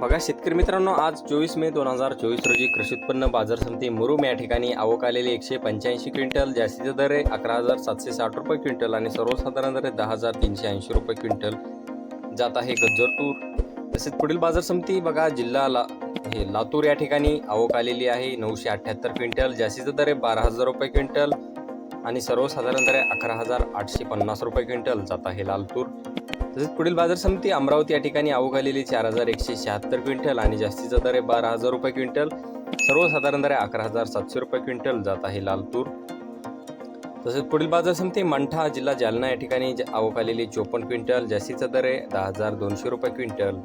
बघा शेतकरी मित्रांनो आज चोवीस मे दोन हजार चोवीस रोजी कृषी उत्पन्न बाजार समिती मुरुम या ठिकाणी आवक आलेली एकशे पंच्याऐंशी क्विंटल जास्तीचे दर आहे अकरा हजार सातशे साठ रुपये क्विंटल आणि सर्वसाधारण दर आहे दहा हजार तीनशे ऐंशी रुपये क्विंटल. जात आहे गज्जर तूर. तसेच पुढील बाजार समिती बघा जिल्हा ला हे लातूर या ठिकाणी आवक आलेली आहे नऊशे अठ्ठ्याहत्तर क्विंटल जास्तीचा दर आहे बारा हजार रुपये क्विंटल आणि सर्वसाधारण दर आहे अकरा हजार आठशे पन्नास रुपये क्विंटल. जात आहे लाल तूर. तसेच पुढील बाजार समिती अमरावती या ठिकाणी अवघालेली चार हजार एकशे शहात्तर क्विंटल आणि जास्तीचा दर आहे बारा हजार रुपये क्विंटल. सर्वसाधारण दर आहे अकरा हजार सातशे रुपये क्विंटल जात आहे लाल तूर तसेच पुढील बाजार समिती मंठा जिल्हा जालना या ठिकाणी ज- चोपन्न क्विंटल जास्तीचा दर आहे दहा हजार दोनशे रुपये क्विंटल.